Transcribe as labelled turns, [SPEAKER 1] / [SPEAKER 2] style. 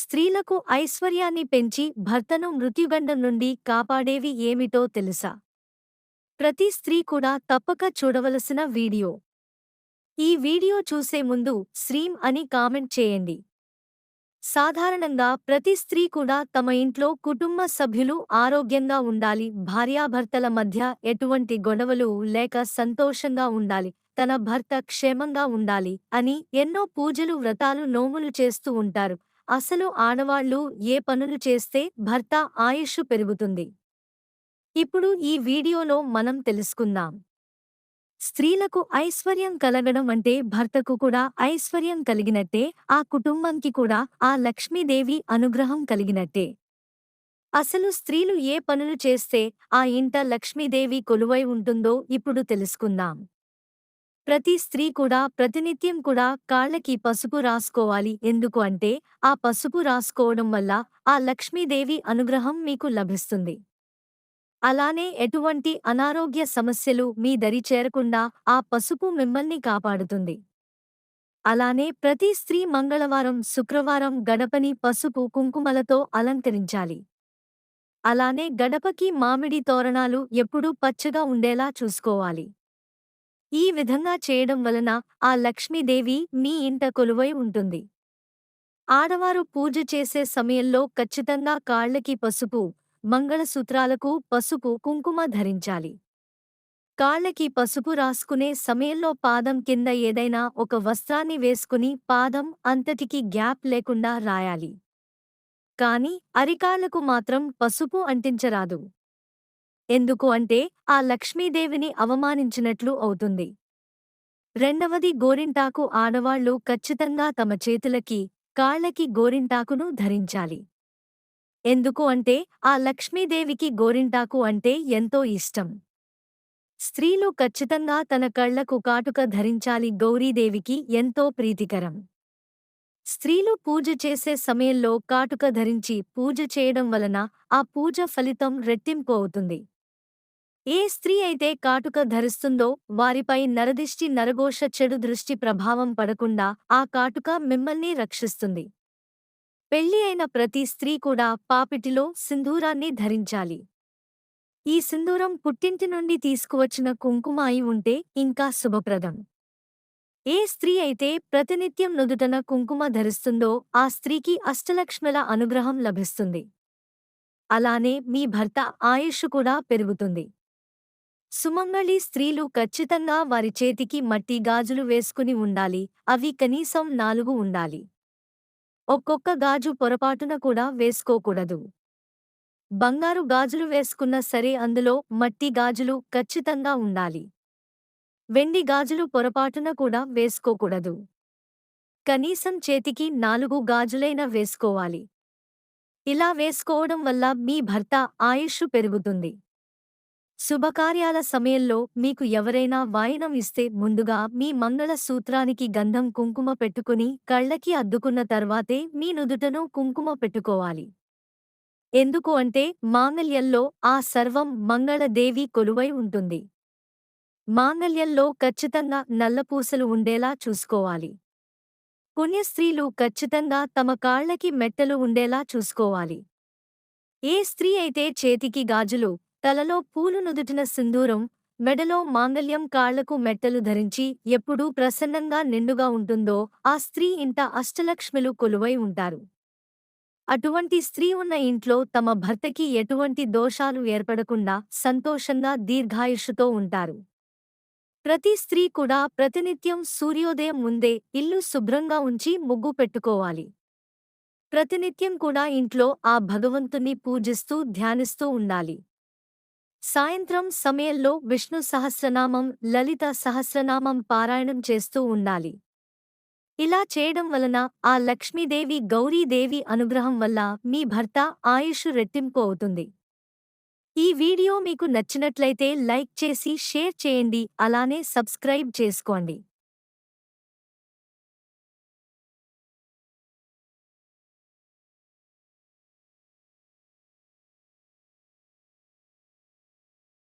[SPEAKER 1] స్త్రీలకు ఐశ్వర్యాన్ని పెంచి భర్తను మృత్యుగండం నుండి కాపాడేవి ఏమిటో తెలుసా? ప్రతి స్త్రీ కూడా తప్పక చూడవలసిన వీడియో. ఈ వీడియో చూసే ముందు శ్రీం అని కామెంట్ చేయండి. సాధారణంగా ప్రతి స్త్రీ కూడా తమ ఇంట్లో కుటుంబ సభ్యులు ఆరోగ్యంగా ఉండాలి భార్యాభర్తల మధ్య ఎటువంటి గొడవలు లేక సంతోషంగా ఉండాలి తన భర్త క్షేమంగా ఉండాలి అని ఎన్నో పూజలు వ్రతాలు నోములు చేస్తూ ఉంటారు. అసలు ఆడవాళ్ళు ఏ పనులు చేస్తే భర్త ఆయుష్ పెరుగుతుంది? ఇప్పుడు ఈ వీడియోలో మనం తెలుసుకుందాం. స్త్రీలకు ఐశ్వర్యం కలగడం అంటే భర్తకు కూడా ఐశ్వర్యం కలిగినట్టే ఆ కుటుంబంకి కూడా ఆ లక్ష్మీదేవి అనుగ్రహం కలిగినట్టే. అసలు స్త్రీలు ఏ పనులు చేస్తే ఆ ఇంట లక్ష్మీదేవి కొలువై ఉంటుందో ఇప్పుడు తెలుసుకుందాం. ప్రతి స్త్రీ కూడా ప్రతినిత్యం కూడా కాళ్ళకి పసుపు రాసుకోవాలి. ఎందుకు అంటే ఆ పసుపు రాసుకోవడం వల్ల ఆ లక్ష్మీదేవి అనుగ్రహం మీకు లభిస్తుంది. అలానే ఎటువంటి అనారోగ్య సమస్యలు మీ దరి చేరకుండా ఆ పసుపు మిమ్మల్ని కాపాడుతుంది. అలానే ప్రతి స్త్రీ మంగళవారం శుక్రవారం గడపని పసుపు కుంకుమలతో అలంకరించాలి. అలానే గడపకి మామిడి తోరణాలు ఎప్పుడూ పచ్చగా ఉండేలా చూసుకోవాలి. ఈ విధంగా చేయడం వలన ఆ లక్ష్మీదేవి మీ ఇంట కొలువై ఉంటుంది. ఆడవారు పూజ చేసే సమయంలో ఖచ్చితంగా కాళ్ళకి పసుపు మంగళసూత్రాలకు పసుపు కుంకుమ ధరించాలి. కాళ్ళకి పసుపు రాసుకునే సమయంలో పాదం కింద ఏదైనా ఒక వస్త్రాన్ని వేసుకుని పాదం అంతటికి గ్యాప్ లేకుండా రాయాలి. కాని అరికాళ్ళకు మాత్రం పసుపు అంటించరాదు. ఎందుకు అంటే ఆ లక్ష్మీదేవిని అవమానించినట్లు అవుతుంది. రెండవది గోరింటాకు ఆడవాళ్ళు ఖచ్చితంగా తమ చేతులకి కాళ్ళకి గోరింటాకును ధరించాలి. ఎందుకు అంటే ఆ లక్ష్మీదేవికి గోరింటాకు అంటే ఎంతో ఇష్టం. స్త్రీలు ఖచ్చితంగా తన కళ్ళకు కాటుక ధరించాలి గౌరీదేవికి ఎంతో ప్రీతికరం. స్త్రీలు పూజ చేసే సమయంలో కాటుక ధరించి పూజ చేయడం వలన ఆ పూజ ఫలితం రెట్టింపు అవుతుంది. ఏ స్త్రీ అయితే కాటుక ధరిస్తుందో వారిపై నరదిష్టి నరఘోష చెడు దృష్టి ప్రభావం పడకుండా ఆ కాటుక మిమ్మల్ని రక్షిస్తుంది. పెళ్ళి అయిన ప్రతి స్త్రీ కూడా పాపిటిలో సింధూరాన్ని ధరించాలి. ఈ సింధూరం పుట్టింటి నుండి తీసుకువచ్చిన కుంకుమ అయి ఉంటే ఇంకా శుభప్రదం. ఏ స్త్రీ అయితే ప్రతినిత్యం నుదుటన కుంకుమ ధరిస్తుందో ఆ స్త్రీకి అష్టలక్ష్మల అనుగ్రహం లభిస్తుంది. అలానే మీ భర్త ఆయుష్ కూడా పెరుగుతుంది. సుమంగళి స్త్రీలు ఖచ్చితంగా వారి చేతికి మట్టి గాజులు వేసుకుని ఉండాలి. అవి కనీసం నాలుగు ఉండాలి. ఒక్కొక్క గాజు పొరపాటున కూడా వేసుకోకూడదు. బంగారు గాజులు వేసుకున్న సరే అందులో మట్టి గాజులు ఖచ్చితంగా ఉండాలి. వెండి గాజులు పొరపాటున కూడా వేసుకోకూడదు. కనీసం చేతికి నాలుగు గాజులైన వేసుకోవాలి. ఇలా వేసుకోవడం వల్ల మీ భర్త ఆయుష్ పెరుగుతుంది. శుభకార్యాల సమయంలో మీకు ఎవరైనా వాయినం ఇస్తే ముందుగా మీ మంగళ సూత్రానికి గంధం కుంకుమ పెట్టుకుని కళ్ళకి అద్దుకున్న తర్వాతే మీ నుదుటను కుంకుమ పెట్టుకోవాలి. ఎందుకు అంటే మాంగళ్యంలో ఆ సర్వం మంగళదేవి కొలువై ఉంటుంది. మాంగళ్యంలో ఖచ్చితంగా నల్లపూసలు ఉండేలా చూసుకోవాలి. పుణ్యస్త్రీలు ఖచ్చితంగా తమ కాళ్ళకి మెట్టలు ఉండేలా చూసుకోవాలి. ఏ స్త్రీ అయితే చేతికి గాజులు తలలో పూలు నుదుటిన సింధూరం మెడలో మాంగల్యం కాళ్ళకు మెట్టలు ధరించి ఎప్పుడూ ప్రసన్నంగా నిండుగా ఉంటుందో ఆ స్త్రీ ఇంట అష్టలక్ష్మిలు కొలువై ఉంటారు. అటువంటి స్త్రీ ఉన్న ఇంట్లో తమ భర్తకి ఎటువంటి దోషాలు ఏర్పడకుండా సంతోషంగా దీర్ఘాయుషుతో ఉంటారు. ప్రతి స్త్రీ కూడా ప్రతినిత్యం సూర్యోదయం ముందే ఇల్లు శుభ్రంగా ఉంచి ముగ్గు పెట్టుకోవాలి. ప్రతినిత్యం కూడా ఇంట్లో ఆ భగవంతుని పూజిస్తూ ధ్యానిస్తూ ఉండాలి. సాయంత్రం సమయంలో విష్ణు సహస్రనామం లలిత సహస్రనామం పారాయణం చేస్తూ ఉండాలి. ఇలా చేయడం వలన ఆ లక్ష్మీదేవి గౌరీదేవి అనుగ్రహం వల్ల మీ భర్త ఆయుష్ రెట్టింపు అవుతుంది. ఈ వీడియో మీకు నచ్చినట్లయితే లైక్ చేసి షేర్ చేయండి అలానే సబ్స్క్రైబ్ చేసుకోండి.